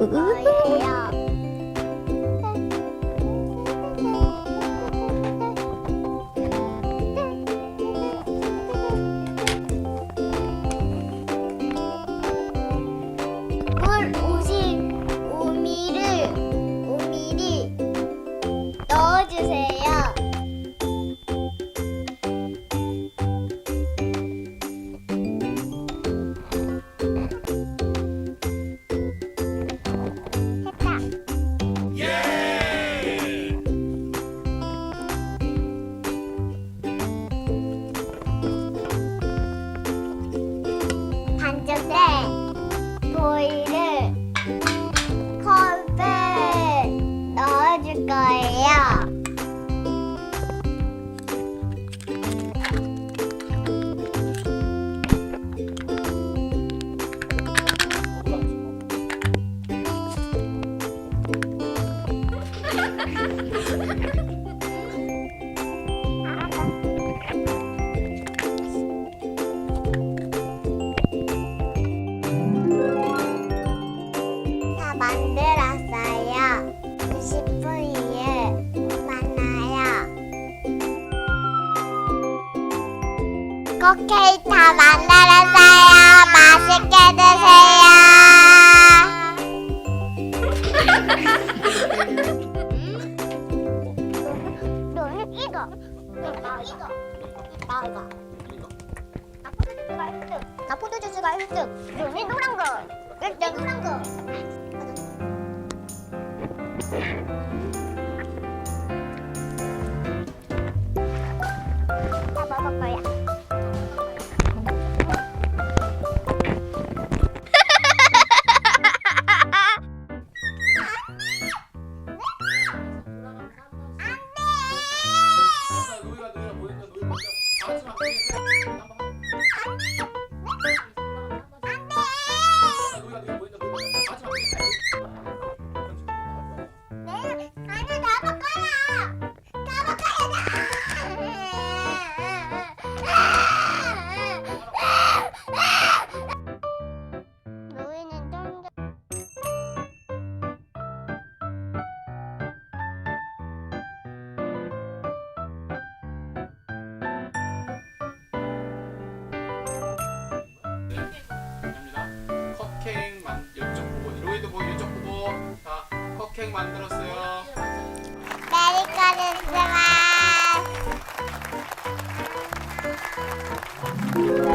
嗯嗯 컵케이크 다 만들었어요. 맛있게 드세요. 너는 이거. 나 이거. 나 이거. 나 포도주스가 1등. 너는 노란 거. 1등. 노란 거. Merry Christmas!